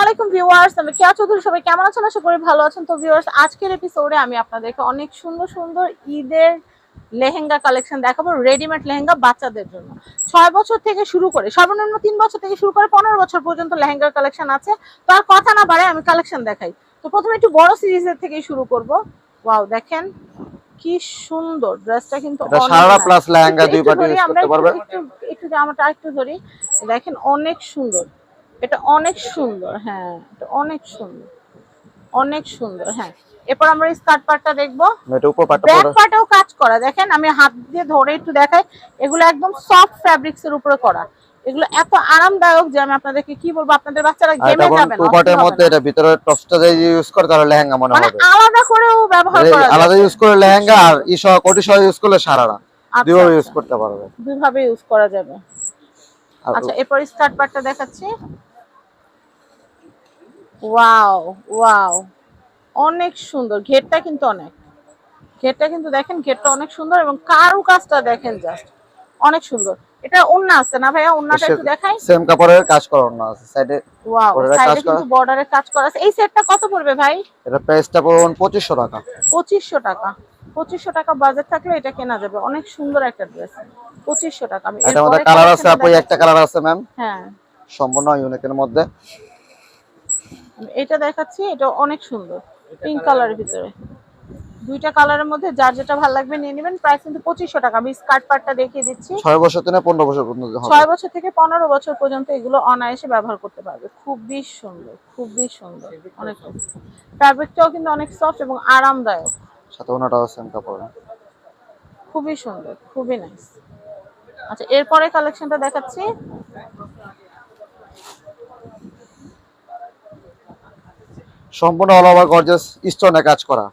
আলাইকুম ভিউয়ার্স আমি কেয়া চৌধুরী সবাই কেমন আছেন? আশা করি ভালো আছেন। তো ভিউয়ার্স আজকের এপিসোডে আমি আপনাদেরকে অনেক সুন্দর সুন্দর ঈদের লেহেঙ্গা কালেকশন দেখাবো রেডিমেড লেহেঙ্গা বাচ্চাদের জন্য। ছয় বছর থেকে শুরু করে সর্বনিম্ন তিন বছর থেকে শুরু করে পনেরো বছর পর্যন্ত লেহেঙ্গার কালেকশন আছে। তো আর কথা না বাড়ে আমি কালেকশন দেখাই। তো প্রথমে একটু বড় সিরিজের থেকেই শুরু করব। ওয়াও দেখেন কি সুন্দর ড্রেসটা কিন্তু সারা প্লাস লেহেঙ্গা দুই পার্টি আমরা করতে পারবে একটু একটু জামাটা একটু ধরি। দেখেন অনেক সুন্দর। এটা অনেক সুন্দর হ্যাঁ এটা অনেক সুন্দর অনেক সুন্দর হ্যাঁ। এরপর আমরা স্কার্ট পার্টটা দেখব। এটা উপর পাটটা ব্যাক পার্টেও কাজ করা দেখেন আমি হাত দিয়ে ধরে একটু দেখাই এগুলো একদম সফট ফ্যাব্রিক্স এর উপরে করা। এগুলো এত আরামদায়ক যে আমি আপনাদেরকে কি বলব আপনাদের বাচ্চারা গেমে যাবে না পার্টের মধ্যে এটা ভিতরে টপসটা যদি ইউজ করে তাহলে লেহেঙ্গা মনে হবে। মানে আলাদা করেও ব্যবহার করা যায়। আলাদা ইউজ করে লেহেঙ্গা আর ই সহ কোটি সহ ইউজ করলে সারারা আচ্ছা, দুইভাবে আচ্ছা। ইউজ করতে পারবে। দুইভাবে ইউজ করা যাবে। আচ্ছা এরপর স্কার্ট পার্টটা দেখাচ্ছি। ওয়াও ওয়াও অনেক সুন্দর। ঘেরটা কিন্তু অনেক। ঘেরটা কিন্তু দেখেন ঘেরটা অনেক সুন্দর এবং কারু কাজটা দেখেন জাস্ট অনেক সুন্দর। এটা ওন্না আছে না ভাইয়া? ওন্নাটা একটু দেখাই। সেম কাপড়ের কাজ করানো না আছে। সাইডে ওয়াও সাইডে করা। কিন্তু বর্ডারে কাজ করা আছে। এই সেটটা কত পড়বে ভাই? এটা প্রাইসটা পড়ুন পঁচিশশো টাকা। পঁচিশশো টাকা। পঁচিশশো টাকা বাজেট থাকলে এটা কেনা যাবে। অনেক সুন্দর একটা ড্রেস পঁচিশশো টাকা। আমি এটার মধ্যে কালার আছে আপু। একটা কালার আছে ম্যাম হ্যাঁ। সম্পূর্ণ ইউনিকের মধ্যে। এটা দেখাচ্ছি এটা অনেক সুন্দর পিঙ্ক কালারের ভিতরে। দুইটা কালারের মধ্যে যার যেটা ভালো লাগবে নিয়ে নেবেন প্রাইস কিন্তু পঁচিশশো টাকা। আমি স্কার্ট পার্টটা দেখিয়ে দিচ্ছি। ছয় বছর থেকে পনেরো বছর পর্যন্ত হবে। ছয় বছর থেকে পনেরো বছর পর্যন্ত এগুলো অনায়াসে ব্যবহার করতে পারবে। খুবই সুন্দর খুবই সুন্দর অনেক ফ্যাব্রিকটাও কিন্তু অনেক সফট এবং আরামদায়ক। সাথে ওনাটাও সেম কাপড়। খুবই সুন্দর খুবই নাইস আচ্ছা এরপরে কালেকশনটা দেখাচ্ছি। সম্পূর্ণ অল ওভার গর্জাস স্টোনে কাজ করা।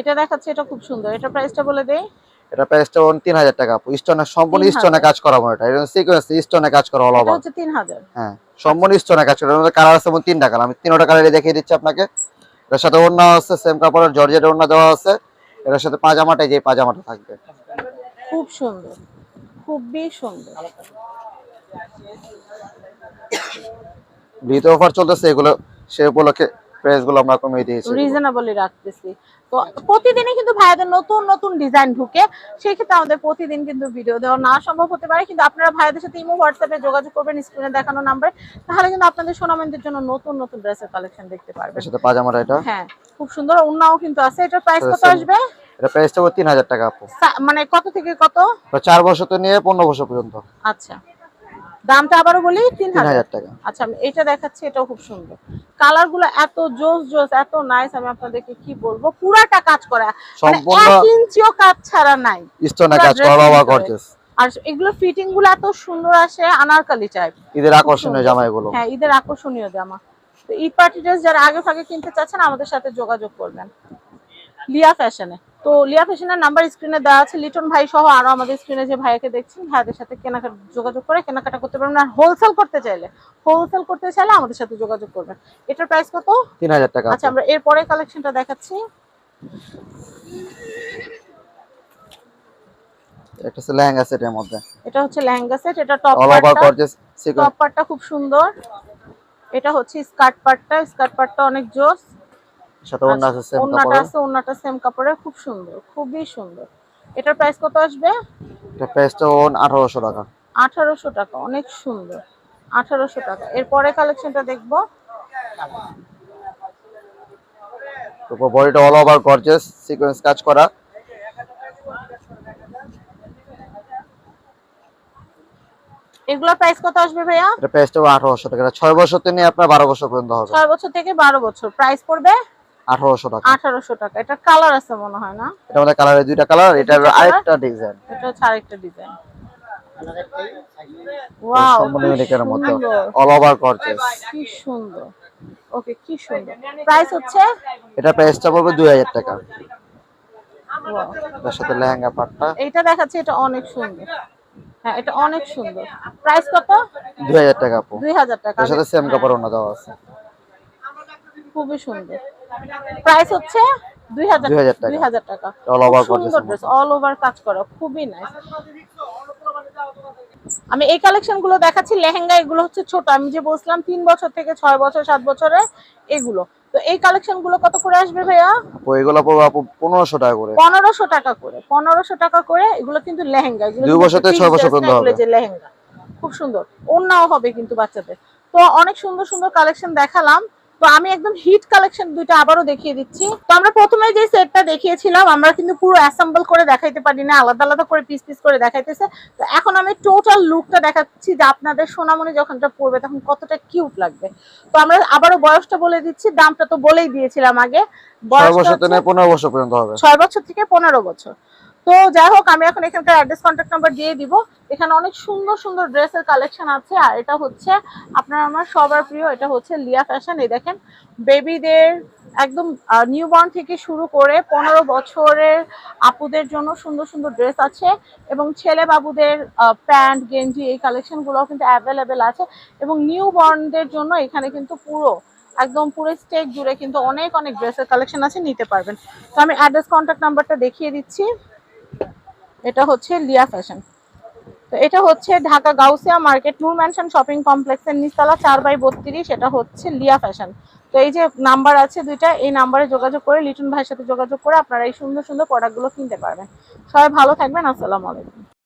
এটা দেখাচ্ছি এটা খুব সুন্দর। এটা প্রাইসটা বলে দেই। এটা প্রাইসটা পড়ুন তিন হাজার টাকা। আপু স্টোনে সম্পূর্ণ 3000 স্টোনে কাজ করা এটা এটা সিকোয়েন্স স্টোনে কাজ করা অল এটা ওভার হচ্ছে তিন হাজার। হ্যাঁ সম্পূর্ণ স্টোনে কাজ করা। এর কালার আছে এবং তিনটা কালার আমি তিনটা কালারে দেখিয়ে দিচ্ছি আপনাকে। এর সাথে ওড়না আছে সেম কাপড়ের জর্জেট ওড়না দেওয়া আছে। এর সাথে পাজামাটা যে পাজামাটা থাকবে। খুব সুন্দর। খুবই সুন্দর। ভিতরে অফার চলতেছে এগুলো সে উপলক্ষে প্রাইসগুলো আমরা কমিয়ে দিয়েছি। রিজনেবলই রাখতেছি। তো প্রতিদিনই কিন্তু ভাইয়াদের নতুন নতুন ডিজাইন ঢুকে সেই ক্ষেত্রে আমাদের প্রতিদিন কিন্তু ভিডিও দেওয়া না সম্ভব হতে পারে। কিন্তু আপনারা ভাইয়াদের সাথে ইমো হোয়াটসঅ্যাপে যোগাযোগ করবেন স্ক্রিনে দেখানো নাম্বারে তাহলে কিন্তু আপনাদের সোনামেন্দের জন্য নতুন নতুন ড্রেসের কালেকশন দেখতে পারবেন। সাথে পাজামাটা এটা। হ্যাঁ খুব সুন্দর অন্যও কিন্তু আছে। এটার প্রাইস কত আসবে? এটা প্রাইসটা পড়বে তিন হাজার টাকা আপু। মানে কত থেকে কত? এটা চার বছর তো নিয়ে পনেরো বছর পর্যন্ত। আচ্ছা। দামটা আবারও বলি তিন হাজার। টাকা। আচ্ছা আমি এটা দেখাচ্ছি এটাও খুব সুন্দর। কালারগুলো এত জোস জোস এত নাইস আমি আপনাদেরকে কি বলব? পুরাটা কাজ করা। মানে সম্পূর্ণ এক ইঞ্চিও কাজ ছাড়া নাই। কাজ করা। গর্জাস আর এগুলো ফিটিংগুলো এত সুন্দর আসে আনারকালি টাইপ ঈদের আকর্ষণীয় জামা এগুলো হ্যাঁ ঈদের আকর্ষণীয় জামা। তো ঈদ পার্টি ড্রেস যারা আগে ফাগে কিনতে চাচ্ছেন আমাদের সাথে যোগাযোগ করবেন। লিয়া ফ্যাশনে। তো লিয়া ফ্যাশনের নাম্বার স্ক্রিনে দেওয়া আছে। লিটন ভাই সহ আরও আমাদের স্ক্রিনে যে ভাইয়াকে দেখছেন ভাইয়াদের সাথে কেনাকাটা যোগাযোগ করে কেনাকাটা করতে পারবেন। আর হোলসেল করতে চাইলে হোলসেল করতে চাইলে আমাদের সাথে যোগাযোগ করবেন। এটার প্রাইস কত? তিন হাজার টাকা। আচ্ছা আমরা এরপরে কালেকশনটা দেখাচ্ছি। একটা হচ্ছে লেহেঙ্গা সেটের মধ্যে। এটা হচ্ছে লেহেঙ্গা সেট এটা টপ টপ পার্টটা খুব সুন্দর। এটা হচ্ছে স্কার্ট পার্টটা স্কার্ট পার্টটা অনেক জোস। সাথে ওড়না আছে সেম ওন্নাটা আছে ওন্নাটা সেম কাপড়ের খুব সুন্দর খুবই সুন্দর। এটার প্রাইস কত আসবে? এটা প্রাইসটা ওন আঠারোশো টাকা। আঠারোশো টাকা অনেক সুন্দর আঠারোশো টাকা। এরপরে কালেকশনটা দেখব। তারপর বডিটা অল ওভার গর্জাস সিকোয়েন্স কাজ করা। এগুলোর প্রাইস কত আসবে ভাইয়া? এটা প্রাইসটা আঠারোশো টাকা ছয় বছর থেকে নিয়ে আপনার বারো বছর পর্যন্ত হবে। ছয় বছর থেকে বারো বছর। প্রাইস পড়বে? আঠারোশো টাকা। আঠারোশো টাকা। এটা কালার আছে মনে হয় না? এটা আমাদের কালারের দুইটা কালার এটা আরেকটা ডিজাইন এটা হচ্ছে আরেকটা ডিজাইন ওয়াও সম্পূর্ণ সুন্দর। অল ওভার কি সুন্দর। ওকে কি সুন্দর। প্রাইস হচ্ছে? এটা প্রাইসটা পড়বে দুই হাজার টাকা। Wow. তার সাথে লেহেঙ্গা পাটটা। এইটা দেখাচ্ছে এটা অনেক সুন্দর। হ্যাঁ এটা অনেক সুন্দর। প্রাইস কত? দুই হাজার টাকা আপু। দুই হাজার টাকা। তার সাথে সেম কাপড় ওনা দেওয়া আছে। খুবই সুন্দর। প্রাইস হচ্ছে দুই হাজার 2000 টাকা। দুই হাজার টাকা। All সুন্দর ড্রেস অল ওভার কাজ করা খুবই নাইস আমি এই কালেকশনগুলো দেখাচ্ছি লেহেঙ্গা এগুলো হচ্ছে ছোট। আমি যে বলছিলাম তিন বছর থেকে ছয় বছর সাত বছরের এগুলো। তো এই কালেকশনগুলো কত করে আসবে ভাইয়া? এগুলো পড়বে আপু পনেরোশো টাকা করে। পনেরোশো টাকা করে পনেরোশো টাকা করে এগুলো কিন্তু লেহেঙ্গা এগুলো দুই বছর থেকে fixed বছর পর্যন্ত হবে। যে লেহেঙ্গা খুব সুন্দর। হবে কিন্তু বাচ্চাদের। তো অনেক সুন্দর সুন্দর কালেকশন দেখালাম। তো আমি একদম হিট কালেকশন দুইটা আবারও দেখিয়ে দিচ্ছি। তো আমরা প্রথমে যে সেটটা দেখিয়েছিলাম আমরা কিন্তু পুরো অ্যাসেম্বল করে দেখাইতে পারি না আলাদা আলাদা করে পিস পিস করে দেখাইতেছে। তো এখন আমি টোটাল লুকটা দেখাচ্ছি যে আপনাদের সোনামণি যখন এটা পরবে তখন কতটা কিউট লাগবে। তো আমরা আবারও বয়সটা বলে দিচ্ছি দামটা তো বলেই দিয়েছিলাম আগে। থেকে পনেরো বছর পর্যন্ত হবে। ছয় বছর থেকে পনেরো বছর। তো যাই হোক, আমি এখন এখানকার অ্যাড্রেস কন্ট্যাক্ট নাম্বার দিয়ে দিব। এখানে অনেক সুন্দর সুন্দর ড্রেসের কালেকশন আছে। আর এটা হচ্ছে আপনার আমার সবার প্রিয়, এটা হচ্ছে লিয়া ফ্যাশন এই দেখেন বেবিদের একদম নিউ বর্ন থেকে শুরু করে পনেরো বছরের আপুদের জন্য সুন্দর সুন্দর ড্রেস আছে। এবং ছেলে বাবুদের প্যান্ট, গেঞ্জি, এই কালেকশনগুলোও কিন্তু অ্যাভেলেবেল আছে। এবং নিউ বর্নদের জন্য এখানে কিন্তু পুরো, একদম পুরো স্টেক জুড়ে কিন্তু অনেক অনেক ড্রেসের কালেকশন আছে, নিতে পারবেন। তো আমি অ্যাড্রেস কন্ট্যাক্ট নাম্বারটা দেখিয়ে দিচ্ছি। এটা হচ্ছে লিয়া ফ্যাশন। তো এটা হচ্ছে Dhaka Gausia market Noor mansion shopping কমপ্লেক্সের নিচতলা চার বাই বত্রিশ, এটা হচ্ছে লিয়া ফ্যাশন। তো এই যে নাম্বার আছে দুইটা, এই নাম্বারে যোগাযোগ করে লিটন ভাইয়ের সাথে যোগাযোগ করে আপনারা এই সুন্দর সুন্দর প্রোডাক্টগুলো কিনতে পারবেন। সবাই ভালো থাকবেন, আসসালামু আলাইকুম।